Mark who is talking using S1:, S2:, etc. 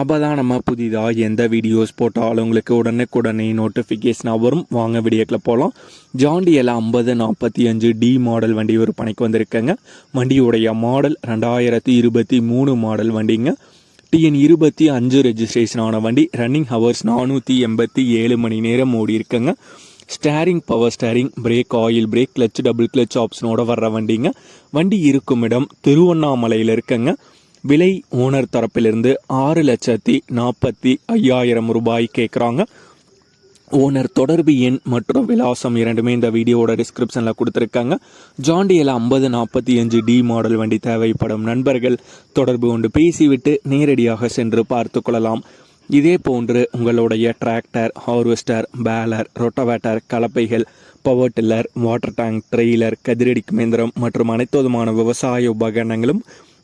S1: அப்போ தான் நம்ம புதிதாக எந்த வீடியோஸ் போட்டாலும் உங்களுக்கு உடனுக்குடனே நோட்டிஃபிகேஷனாக வரும். வாங்க வீடியோக்கில் போகலாம் ஜாண்டியில் ஐம்பது நாற்பத்தி அஞ்சு டி மாடல் வண்டி விற்பனைக்கு வந்திருக்கேங்க. வண்டியுடைய மாடல் ரெண்டாயிரத்தி இருபத்தி மூணு மாடல் வண்டிங்க. டிஎன் இருபத்தி அஞ்சு ரெஜிஸ்ட்ரேஷன் ஆன வண்டி. ரன்னிங் ஹவர்ஸ் நானூற்றி எண்பத்தி ஏழு மணி நேரம் ஓடி இருக்குங்க. Steering power steering brake oil brake clutch double clutch ஆப்ஷனோட வர்ற வண்டிங்க. வண்டி இருக்கும் இடம் திருவண்ணாமலையில் இருக்குங்க. விலை ஓனர் தரப்பிலிருந்து ஆறு லட்சத்தி நாற்பத்தி ஐயாயிரம் ரூபாய் கேட்குறாங்க ஓனர் தொடர்பு எண் மற்றும் விலாசம் இரண்டுமே இந்த வீடியோவோட டிஸ்கிரிப்ஷனில் கொடுத்துருக்காங்க. ஜாண்டியில் ஐம்பது நாற்பத்தி அஞ்சு டி மாடல் வண்டி தேவைப்படும் நண்பர்கள். தொடர்பு கொண்டு பேசிவிட்டு நேரடியாக சென்று பார்த்து கொள்ளலாம். இதே போன்று உங்களுடைய tractor harvester baler rotavator கலப்பைகள் power tiller water tank trailer கதிரடி இயந்திரம் மற்றும் அனைத்து விதமான விவசாய உபகரணங்களும்